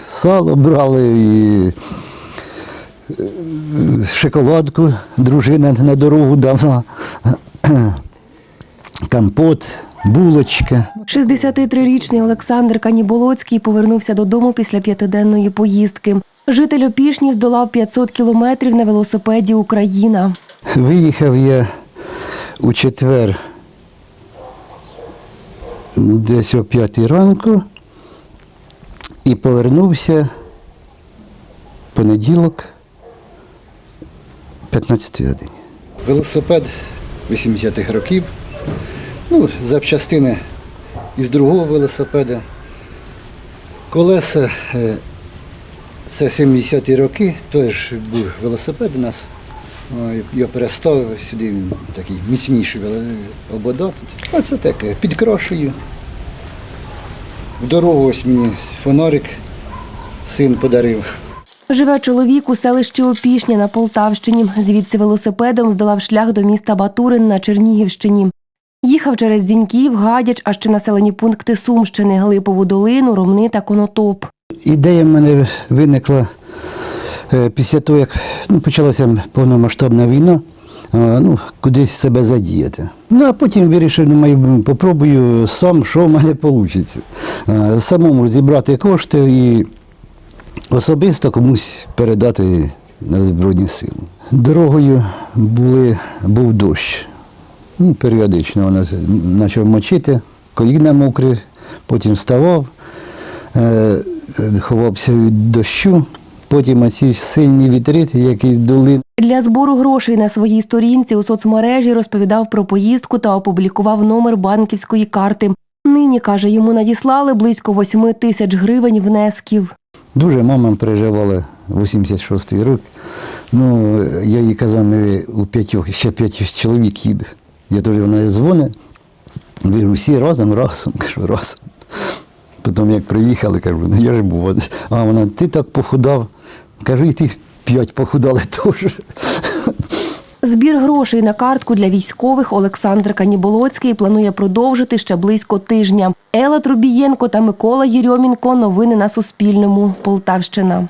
Сало брали і е, шоколадку дружина на дорогу дала, компот, булочка. 63-річний Олександр Каніболоцький повернувся додому після п'ятиденної поїздки. Житель Опішні здолав 500 кілометрів на велосипеді Україна. Виїхав я у четвер десь о п'ятій ранку і повернувся понеділок 15 годині. Велосипед 80-х років. Ну, запчастини із другого велосипеда. Колеса е, це 70-ті роки, теж був велосипед у нас. Я переставив сюди він такий міцніший ободок. Оце таке, підкрошую. В дорогу ось мені фонарик син подарив. Живе чоловік у селищі Опішня на Полтавщині. Звідси велосипедом здолав шлях до міста Батурин на Чернігівщині. Їхав через Зіньків, Гадяч, а ще населені пункти Сумщини, Глипову долину, Ромни та Конотоп. Ідея в мене виникла е, після того, як ну, почалася повномасштабна війна, ну, кудись себе задіяти. Ну, а потім вирішив, думаю, попробую сам, що в мене вийде. Самому зібрати кошти і особисто комусь передати на Збройні сили. Дорогою були, був дощ. Ну, періодично воно почав мочити, коліна мокрі, потім вставав, е, е, ховався від дощу, потім оці сильні вітри, які дули. Для збору грошей на своїй сторінці у соцмережі розповідав про поїздку та опублікував номер банківської карти. Нині, каже, йому надіслали близько 8 тисяч гривень внесків. Дуже мама переживала 86-й рік. Ну, я їй казав, ми у п'ятьох, ще п'ять чоловік їде. Я теж вона дзвонить, ви всі разом, разом, кажу, разом. Потім як приїхали, кажу, ну я ж був. А вона, ти так похудав. Кажу, і ти п'ять похудали теж. Збір грошей на картку для військових Олександр Каніболоцький планує продовжити ще близько тижня. Ела Трубієнко та Микола Єрьомінко. Новини на Суспільному. Полтавщина.